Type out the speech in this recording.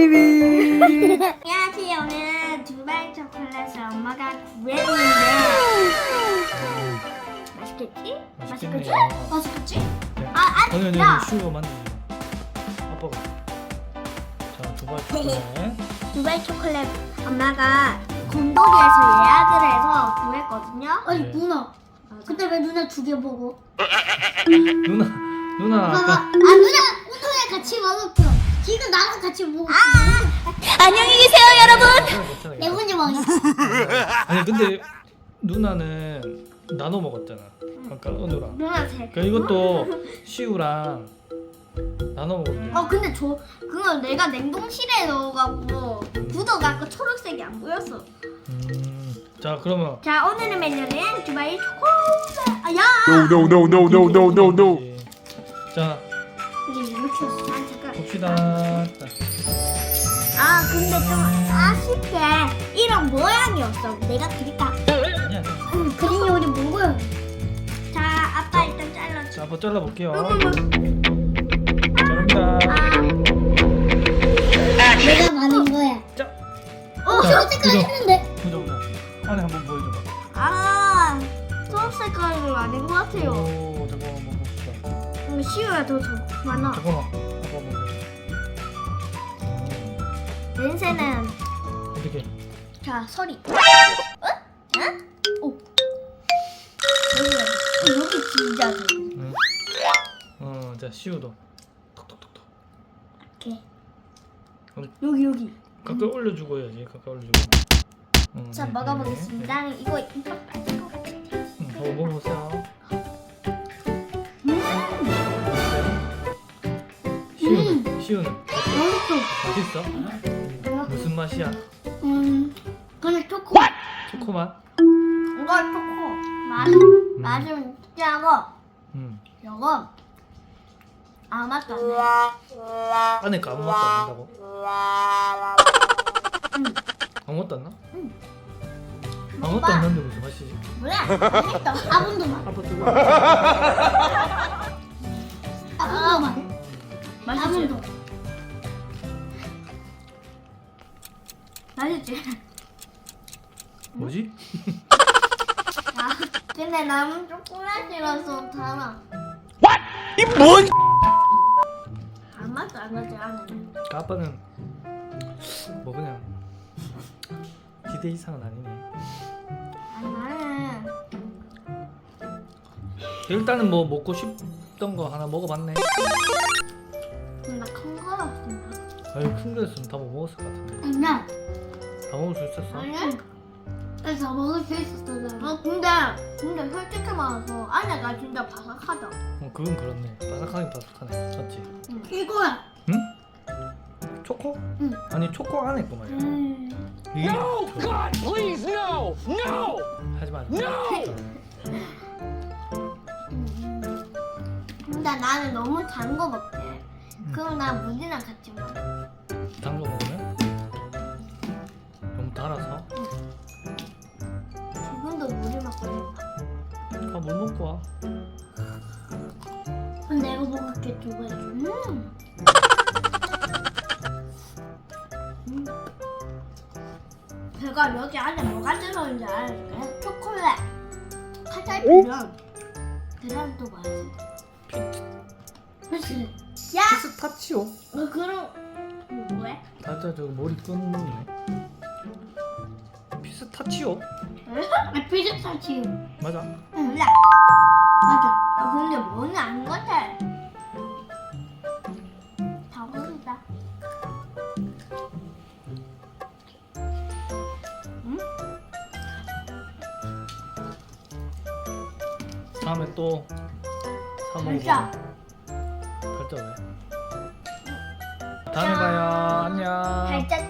TV. 안녕하세요. 오늘은 두바이 초콜릿을 엄마가 구했는데 맛있겠지? 맛있겠지? 맛있겠네요. 맛있겠지? 네. 아, 아니, 저는 야. 여기 슈가 만들지. 아빠가. 자, 두발 초콜릿. 두바이 초콜릿 엄마가 곰돌이에서 예약을 해서 구했거든요. 아니 네. 누나 근데 왜 누나 두개 먹어? 누나, 누나 봐봐 아 누나 오늘 같이 먹을게 지금 나랑 같이 먹을게 안녕히 계세요, 여러분. 먹잖아. 내 혼자 먹었어 아니 근데 누나는 나눠 먹었잖아. 아까 은우랑. 누나 제. 그러니까 이것도 시우랑 나눠 먹었네. 어 근데 저 그거 내가 냉동실에 넣어갖고 굳어갖고 초록색이 안 보였어. 음, 자 그러면 자 오늘의 메뉴는 두바이 초콜릿. 아야. No, no, no, no, no, no, no, no. 자 이게 이렇게 아 잠깐. 봅시다. 자, 아 근데 좀 아쉽게 이런 모양이었어. 내가 드릴까? 아니야. 응 그린이 우리 먹어요 자 아빠 일단 잘라줘. 자 한번 잘라볼게요. 음, 잘합니다. 아, 내가 많은 거야 자, 어 자, 초록색깔. 했는데 보자 보자. 안에 한번 보여줘봐. 아 초록 색깔은 아닌 것 같아요. 오, 잠깐만 한번 봅시다. 음, 시우야 더 줘. 많아. 잠깐만. 냄새는 어떻게? 자 소리. 어? 응? 오. 여기 여기 진짜 돼. 응. 어, 자 시우도. 톡톡톡톡. 이렇게. 어디? 여기 여기. 가까이 올려주고 해야지. 가까이 올려주고. 응, 자 네, 먹어보겠습니다. 네, 이거 이거 맛있을 것. 네. 응, 한번 먹어보세요. 음. 시우는? 시우는? 맛있어 맛있어? 무슨 맛이야? 음 그냥 초코 초코 맛? 이거 초코. 맛은 음. 맛은 짜고 응. 이거 아무 맛도 안 나. 안에 거 아무 맛도 안 난다고? 아무것도 안 나? 응. 아무것도 안 나는데 무슨 맛이지? 몰라. 맛있다. 아몬드 맛 아빠 뜨거 아몬드 맛 맛있지? 아몬드 맛있지? 뭐지? 아, 근데 나는 초콜릿이라서 달아. 뭔? 아무 맛도 안 않은. 아빠는 뭐 그냥 기대 이상은 아니네. 아, 나는 일단은 뭐 먹고 싶던 거 하나 먹어봤네. 나큰 거였어. 아유 큰 거였으면 다 못 먹었을 것 같은데. 아니야 다 먹을 수 있었어? 아니? 그래서 먹을 수 있었어 나아 근데 근데 솔직히 말해서 안에가 진짜 바삭하다. 어 그건 그렇네. 바삭하긴 바삭하네. 맞지? 이거야 응? 초코? 응. 아니 초코 안에 거 말이야. 음 이 No, God, please, no, no. 하지 마. 마. 근데 나는 너무 단 거 먹대. 그럼 나 물이랑 같이 먹어. 단거 먹으 아물 먹고 와. 그럼 내가 먹을게 두 개. 음. 음. 제가 여기 안에 뭐가 들어있는지 알아줄까요? 초콜릿, 화살표랑 계란도 맛있어. 그렇지 야! 피스타치오? 너 그럼 이거 뭐해? 맞아 저거 머리 끊네. 피스타치오? 아 피자타치 맞아. 몰라. 맞아 아 근데 뭐는 아닌 것 같아. 다. 응? 다음에 또 사 먹어. 진짜. 발자 왜? 다음에 봐요. 안녕. 발자